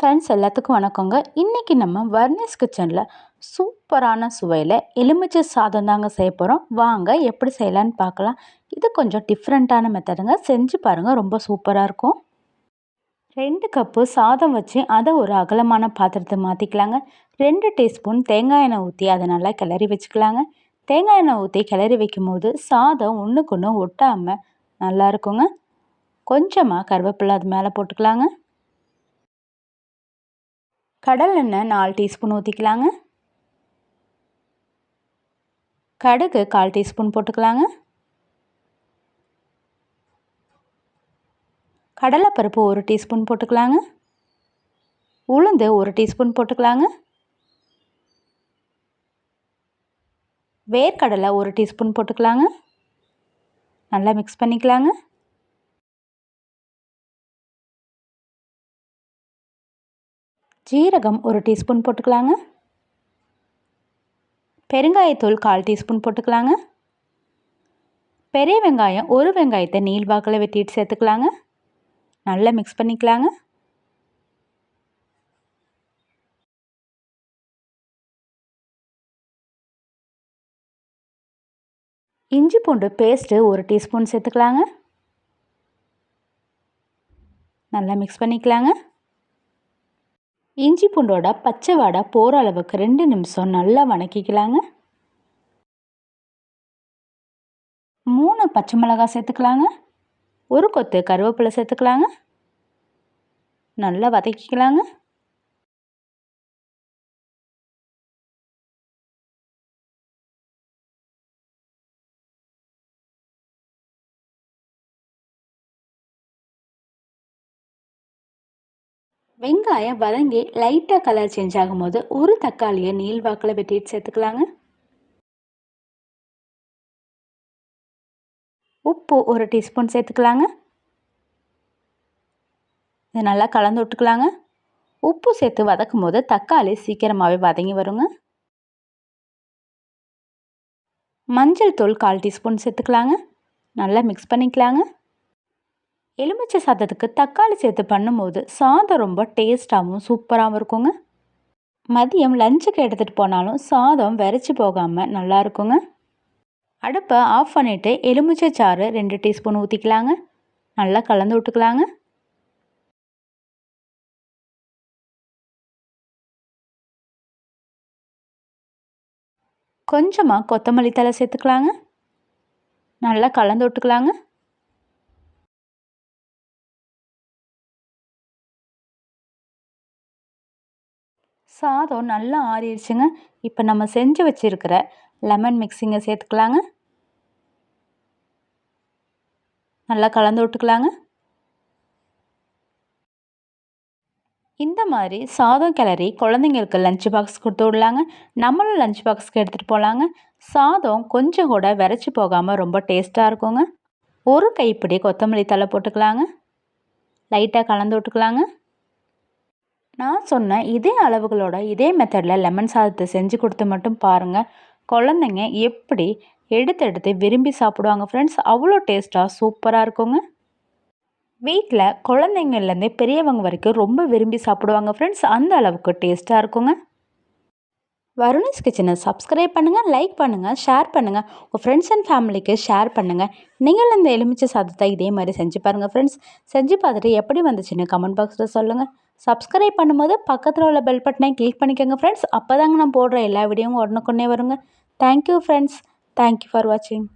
Friends எல்லாத்துக்கும் வணக்கங்க. இன்றைக்கி நம்ம வர்னிஸ் கிச்சனில் சூப்பரான சுவையில் எலுமிச்சை சாதம் தாங்க செய்ய போகிறோம் வாங்க எப்படி செய்யலான்னு பார்க்கலாம். இது கொஞ்சம் டிஃப்ரெண்ட்டான மெத்தடுங்க செஞ்சு பாருங்கள் ரொம்ப சூப்பராக இருக்கும். ரெண்டு கப்பு சாதம் வச்சு அதை ஒரு அகலமான பாத்திரத்தை மாற்றிக்கலாங்க ரெண்டு டீஸ்பூன் தேங்காய் எண்ணெய் ஊற்றி அதை நல்லா கிளறி வச்சுக்கலாங்க. தேங்காய் எண்ணெய் ஊற்றி கிளறி வைக்கும் போது சாதம் ஒன்றுக்கு ஒன்று ஒட்டாமல் நல்லா இருக்குங்க. கொஞ்சமாக கருவேப்பிலை அது மேலே போட்டுக்கலாங்க. கடல் எண்ணெய் நாலு டீஸ்பூன் ஊற்றிக்கலாங்க கடுகு கால் டீஸ்பூன் போட்டுக்கலாங்க. கடலைப்பருப்பு ஒரு டீஸ்பூன் போட்டுக்கலாங்க. உளுந்து ஒரு டீஸ்பூன் போட்டுக்கலாங்க. வேர்க்கடலை ஒரு டீஸ்பூன் போட்டுக்கலாங்க. நல்லா மிக்ஸ் பண்ணிக்கலாங்க. ஜீரகம் ஒரு டீஸ்பூன் போட்டுக்கலாங்க. பெருங்காயத்தூள் கால் டீஸ்பூன் போட்டுக்கலாங்க. பெரிய வெங்காயம் ஒரு வெங்காயத்தை நீள்வாக்கில் வெட்டிட்டு சேர்த்துக்கலாங்க. நல்லா மிக்ஸ் பண்ணிக்கலாங்க. இஞ்சி பூண்டு பேஸ்ட்டு ஒரு டீஸ்பூன் சேர்த்துக்கலாங்க. நல்லா மிக்ஸ் பண்ணிக்கலாங்க. இஞ்சி பூண்டோட பச்சை வாடை போகிற அளவுக்கு ரெண்டு நிமிஷம் நல்லா வணக்கிக்கலாங்க. மூணு பச்சை மிளகாய் சேர்த்துக்கலாங்க. ஒரு கொத்து கருவேப்பிலை சேர்த்துக்கலாங்க. நல்லா வதக்கிக்கலாங்க. வெங்காயம் வதங்கி லைட்டாக கலர் சேஞ்ச் ஆகும்போது ஒரு தக்காளியை நீள்வாக்கில் வெட்டிட்டு சேர்த்துக்கலாங்க. உப்பு ஒரு டீஸ்பூன் சேர்த்துக்கலாங்க. இதை நல்லா கலந்து விட்டுக்கலாங்க. உப்பு சேர்த்து வதக்கும் போது தக்காளி சீக்கிரமாகவே வதங்கி வருங்க. மஞ்சள் தூள் கால் டீஸ்பூன் சேர்த்துக்கலாங்க. நல்லா மிக்ஸ் பண்ணிக்கலாங்க. எலுமிச்சை சாதத்துக்கு தக்காளி சேர்த்து பண்ணும்போது சாதம் ரொம்ப டேஸ்ட்டாகவும் சூப்பராகவும் இருக்குங்க. மதியம் லஞ்சுக்கு எடுத்துகிட்டு போனாலும் சாதம் வெறச்சி போகாமல் நல்லா இருக்குங்க. அடுப்பை ஆஃப் பண்ணிவிட்டு எலுமிச்சை சாறு ரெண்டு டீஸ்பூன் ஊற்றிக்கலாங்க நல்லா கலந்து விட்டுக்கலாங்க. கொஞ்சமாக கொத்தமல்லி தலை சேர்த்துக்கலாங்க. நல்லா கலந்து விட்டுக்கலாங்க. சாதம் நல்லா ஆறிடுச்சுங்க. இப்போ நம்ம செஞ்சு வச்சுருக்கிற லெமன் மிக்ஸிங்கை சேர்த்துக்கலாங்க. நல்லா கலந்து விட்டுக்கலாங்க. இந்த மாதிரி சாதம் கிளறி குழந்தைங்களுக்கு லஞ்ச் பாக்ஸ் கொடுத்து விடலாங்க. நம்மளும் லஞ்ச் பாக்ஸ்க்கு எடுத்துகிட்டு போகலாங்க சாதம் கொஞ்சம் கூட விரைச்சி போகாமல் ரொம்ப டேஸ்ட்டாக இருக்குங்க. ஒரு கைப்பிடி கொத்தமல்லி தலை போட்டுக்கலாங்க. லைட்டாக கலந்து விட்டுக்கலாங்க. நான் சொன்ன இதே அளவுகளோட இதே மெத்தடில் லெமன் சாதத்தை செஞ்சு கொடுத்து மட்டும் பாருங்கள் குழந்தைங்க எப்படி எடுத்து எடுத்து விரும்பி சாப்பிடுவாங்க ஃப்ரெண்ட்ஸ் அவ்வளோ டேஸ்ட்டாக சூப்பராக இருக்குங்க. வீட்டில் குழந்தைங்கள்லேருந்தே பெரியவங்க வரைக்கும் ரொம்ப விரும்பி சாப்பிடுவாங்க ஃப்ரெண்ட்ஸ் அந்த அளவுக்கு டேஸ்ட்டாக இருக்குங்க. வருணஸ் கிச்சனை சப்ஸ்கிரைப் பண்ணுங்கள் லைக் பண்ணுங்கள் ஷேர் பண்ணுங்கள் உங்கள் ஃப்ரெண்ட்ஸ் அண்ட் ஃபேமிலிக்கு ஷேர் பண்ணுங்கள் நீங்கள் இந்த எலுமிச்சை சாதத்தை இதே மாதிரி செஞ்சு பாருங்கள் ஃப்ரெண்ட்ஸ் செஞ்சு பார்த்துட்டு எப்படி வந்துச்சுன்னு கமெண்ட் பாக்ஸில் சொல்லுங்கள் சப்ஸ்கிரைப் பண்ணும்போது பக்கத்தில் உள்ள பெல் பட்டனை கிளிக் பண்ணிக்கோங்க ஃப்ரெண்ட்ஸ் அப்போ தாங்க நான் போடுற எல்லா வீடியோவும் உடனுக்குன்னே வருங்க. தேங்க்யூ ஃப்ரெண்ட்ஸ் தேங்க்யூ ஃபார் வாட்சிங்